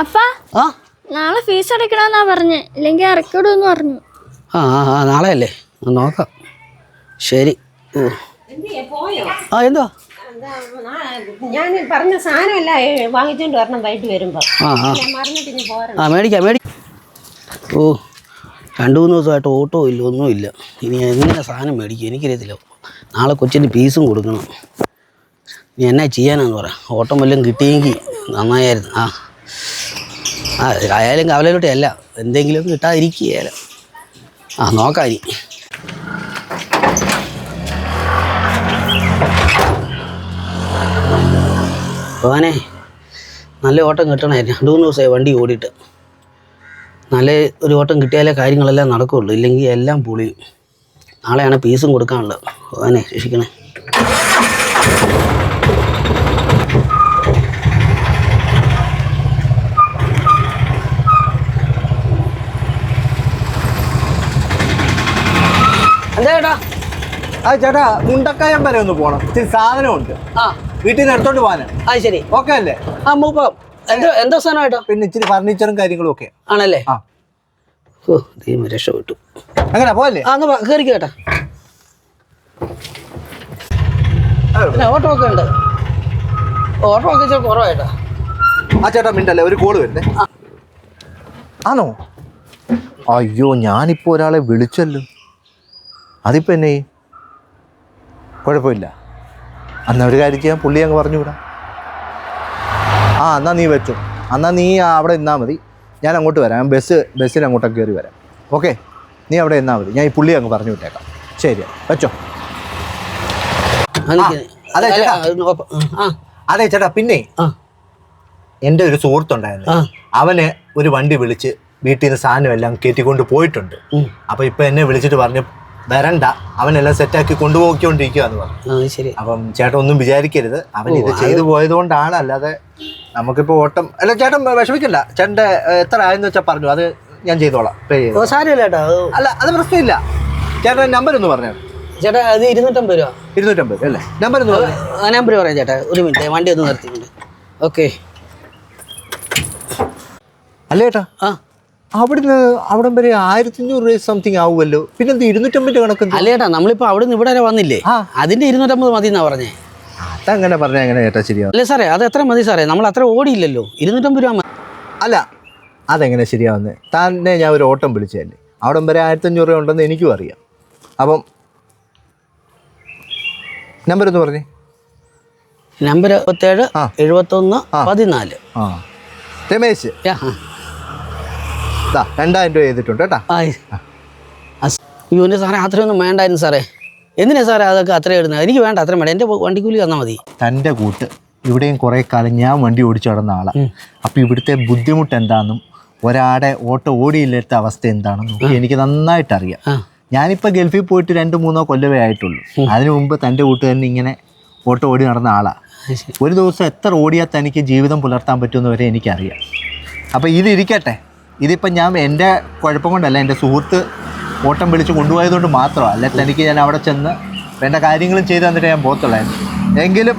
അപ്പ ആ? നാളെ ഫീസ് അടയ്ക്കണമെന്നാ പറഞ്ഞ്. ഇല്ലെങ്കിൽ ഇറക്കിവിടുമെന്ന് പറഞ്ഞു ആ ആ നാളെ അല്ലേ നോക്കാം. ശരി. ഓ ആ എന്തോ ഞാൻ പറഞ്ഞ സാധനമല്ല വാങ്ങിച്ചോണ്ട് വരണം വൈകിട്ട് വരുമ്പോ. ആ മേടിക്കാം മേടി ഓ രണ്ട് മൂന്ന് ദിവസമായിട്ട് ഓട്ടോ ഇല്ല ഒന്നുമില്ല ഇനി എങ്ങനെ സാധനം മേടിക്കും എനിക്കറിയത്തില്ല. നാളെ കൊച്ചിന് പീസും കൊടുക്കണം. ഇനി എന്നാ ചെയ്യാനാന്ന് പറയാം ഓട്ടം വല്ലതും കിട്ടിയെങ്കിൽ നന്നായിരുന്നു ആ. ആ ആയാലും കവലയിലോട്ട് അല്ല. എന്തെങ്കിലും കിട്ടാതിരിക്കുകയല്ല ആ നോക്കാം ഇനി. ഭവാനെ നല്ല ഓട്ടം കിട്ടണമായിരുന്നു. രണ്ട് മൂന്ന് ദിവസമായി വണ്ടി ഓടിയിട്ട്. നല്ല ഒരു ഓട്ടം കിട്ടിയാലേ കാര്യങ്ങളെല്ലാം നടക്കുകയുള്ളൂ ഇല്ലെങ്കിൽ എല്ലാം പൊളിയും. നാളെയാണ് പീസും കൊടുക്കാനുള്ളത്. ഭവാനെ രക്ഷിക്കണേ ആ ചേട്ടാ മുണ്ടക്കായം വരെ ഒന്ന് പോണം. ഇത്തിരി സാധനമുണ്ട്. ആ. വീട്ടിൽ നിന്ന് എടുത്തോണ്ട് പോകാനാ അത് ശരി. ഓക്കെ അല്ലേ? ആ മൂപ്പ എന്തോ എന്തോ സാധനം കേട്ടോ പിന്നെ ഇച്ചിരി ഫർണിച്ചറും കാര്യങ്ങളും ഒക്കെ. ആണല്ലേ? ആ. ഓ ദൈവം രക്ഷപ്പെട്ടു. അങ്ങനെ പോവല്ലേ? ആ ചേട്ടാ പിന്നെ ഓട്ടോ ഒക്കെ ഉണ്ട്. ഓട്ടോ ഒക്കെ ഇച്ചിരി കുറവായിട്ടാ. ആ ചേട്ടാ മിണ്ടല്ലേ? ഒരു കോൾ വരുന്നേ ആണോ? അയ്യോ ഞാനിപ്പോൾ ഒരാളെ വിളിച്ചല്ലോ. അതിപ്പോൾ എന്നെ? കുഴപ്പമില്ല. അന്ന് ഒരു കാര്യം ചെയ്യാൻ പുള്ളി അങ്ങ് പറഞ്ഞുകൂടാ ആ എന്നാൽ നീ വെച്ചു. എന്നാൽ നീ അവിടെ നിന്നാൽ മതി. ഞാൻ അങ്ങോട്ട് വരാം. ബസ് ബസ്സിൽ അങ്ങോട്ടൊക്കെ കയറി വരാം. ഓക്കെ? നീ അവിടെ നിന്നാൽ മതി. ഞാൻ ഈ പുള്ളി അങ്ങ് പറഞ്ഞു വിട്ടേക്കാം. ശരി. വെച്ചോ. അതെ, ചേട്ടാ. അത് ചേട്ടാ. പിന്നെ എന്റെ ഒരു സുഹൃത്തുണ്ടായിരുന്നു. അവനെ ഒരു വണ്ടി വിളിച്ച് വീട്ടിൽ നിന്ന് സാധനം എല്ലാം കയറ്റിക്കൊണ്ട് പോയിട്ടുണ്ട്. അപ്പോൾ അപ്പൊ ഇപ്പൊ എന്നെ വിളിച്ചിട്ട് പറഞ്ഞു വരണ്ട. അവനെല്ലാം സെറ്റാക്കി പറഞ്ഞു. അത് ശരി. അപ്പം ചേട്ടൻ ഒന്നും വിചാരിക്കരുത്. അവൻ ഇത് ചെയ്തു പോയത് കൊണ്ടാണ് അല്ലാതെ നമുക്കിപ്പോ ഓട്ടം അല്ല ചേട്ടൻ വിഷമിക്കണ്ട. ചേട്ടന്റെ ഏഹ്, എത്ര ആയെന്ന് വെച്ചാൽ പറഞ്ഞു. അത് ഞാൻ ചെയ്തോളാം. പേ ചെയ്തു സാരമില്ല അല്ല അത് പ്രശ്നമില്ല. ചേട്ടൻ നമ്പർ ഒന്ന് പറഞ്ഞു. ചേട്ടാ അത് ഇരുന്നൂറ്റമ്പത് രൂപ. ഇരുന്നൂറ്റമ്പത് അല്ലേ? നമ്പർ ഒന്ന് ആ നമ്പർ പറയാം ചേട്ടാ. ഒരു മിനിറ്റ് വണ്ടി ഒന്ന് നിർത്തിയിട്ടുണ്ട് ഓക്കെ അല്ലേ ചേട്ടാ? ആ. അവിടുന്ന് അവിടം വരെ ആയിരത്തി അഞ്ഞൂറ് രൂപ സംതിങ് ആവുമല്ലോ. പിന്നെ ഇരുന്നൂറ്റമ്പത് കണക്ക് അല്ലേട്ടാ നമ്മളിപ്പോ നമ്മളിപ്പോൾ അവിടെ നിന്ന് ഇവിടെ വരെ വന്നില്ലേ? അതിന്റെ അതിന്റെ ഇരുന്നൂറ്റമ്പത് മതി എന്നാ പറഞ്ഞേ. അതങ്ങനെ പറഞ്ഞാൽ എങ്ങനെ ചേട്ടാ ശരിയാവും? അല്ലേ സാറേ അത് എത്ര മതി സാറേ? നമ്മൾ അത്ര ഓടിയില്ലല്ലോ. ഇരുന്നൂറ്റമ്പത് രൂപ അല്ല അതെങ്ങനെ ശരിയാവുന്നത് തന്നെ ഞാൻ ഒരു ഓട്ടം വിളിച്ചതല്ലേ. അവിടം വരെ ആയിരത്തി അഞ്ഞൂറ് രൂപ ഉണ്ടെന്ന് എനിക്കും അറിയാം. അപ്പം നമ്പർ ഒന്ന് പറഞ്ഞു. നമ്പർ മുപ്പത്തേഴ് ആ. എഴുപത്തൊന്ന് പതിനാല്. രമേശ്. രണ്ടായിരം രൂപ ചെയ്തിട്ടുണ്ട് കേട്ടോ. യൂനി സാറേ അത്രയൊന്നും വേണ്ടായിരുന്നു സാറേ. എന്തിനാ സാറേ അതൊക്കെ അത്രയും ഇടുന്നത്? എനിക്ക് വേണ്ട അത്രയും വേണ്ട. എന്റെ വണ്ടിക്കൂലി തന്നാൽ മതി. തന്റെ കൂട്ട് ഇവിടെയും കുറേ കാലം ഞാൻ വണ്ടി ഓടിച്ചു നടന്ന ആളാണ് അപ്പോൾ ഇവിടുത്തെ ബുദ്ധിമുട്ട് എന്താണെന്നും ഒരാടെ ഓട്ടോ ഓടിയില്ലാത്ത അവസ്ഥ എന്താണെന്നും എനിക്ക് നന്നായിട്ട് അറിയാം. ഞാനിപ്പോൾ ഗൾഫിൽ പോയിട്ട് രണ്ട് മൂന്നോ കൊല്ലമേ ആയിട്ടുള്ളൂ. അതിനു മുമ്പ് തന്റെ തന്നെ ഇങ്ങനെ ഓട്ടോ ഓടി നടന്ന ആളാണ് ഒരു ദിവസം എത്ര ഓടിയാൽ തനിക്ക് ജീവിതം പുലർത്താൻ പറ്റുമെന്ന് വരെ എനിക്കറിയാം. അപ്പോൾ ഇതിരിക്കട്ടെ. ഇതിപ്പം ഞാൻ എന്റെ കുഴപ്പം കൊണ്ടല്ല എന്റെ സുഹൃത്ത് ഓട്ടം വിളിച്ച് കൊണ്ടുപോയതുകൊണ്ട് മാത്രമാണ് അല്ലെ തനിക്ക് ഞാൻ അവിടെ ചെന്ന് വേണ്ട കാര്യങ്ങളും ചെയ്തു തന്നിട്ട് ഞാൻ പോകത്തുള്ളായിരുന്നു. എങ്കിലും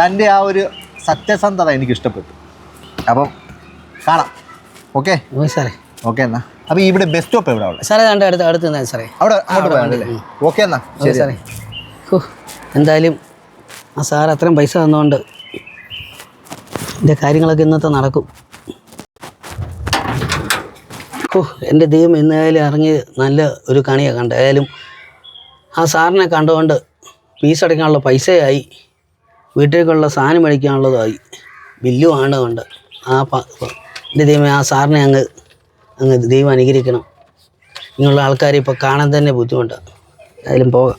തന്റെ ആ ഒരു സത്യസന്ധത എനിക്ക് ഇഷ്ടപ്പെട്ടു അപ്പം കാണാം. ഓക്കെ? സാറേ. ഓക്കെ എന്നാ. അപ്പോൾ ഇവിടെ ബസ് സ്റ്റോപ്പ് എവിടെ ഉള്ളത്? സാറേ കണ്ട അടുത്ത് അടുത്ത് നിന്നാ സാറേ. അവിടെ അങ്ങോട്ട് ഓക്കെ എന്നാ. ശരി സാറേ. എന്തായാലും ആ സാർ അത്രയും പൈസ തന്നുകൊണ്ട് എന്റെ കാര്യങ്ങളൊക്കെ ഇന്നത്തെ നടക്കും. ഓ എന്റെ ദൈവം എന്നായാലും ഇറങ്ങി നല്ല ഒരു കണിയാണ് കണ്ട ഏതായാലും ആ സാറിനെ കണ്ടുകൊണ്ട് ഫീസ് അടയ്ക്കാനുള്ള പൈസയായി. വീട്ടിലേക്കുള്ള സാധനം മേടിക്കാനുള്ളതായി. ബില്ലുമാണ് കൊണ്ട് ആ എന്റെ ദൈവം ആ സാറിനെ അങ്ങ് അങ്ങ് ദൈവം അനുകരിക്കണം ഇങ്ങനെയുള്ള ആൾക്കാരെ ഇപ്പോൾ കാണാൻ തന്നെ ബുദ്ധിമുട്ടാണ് ഏതായാലും പോകാം.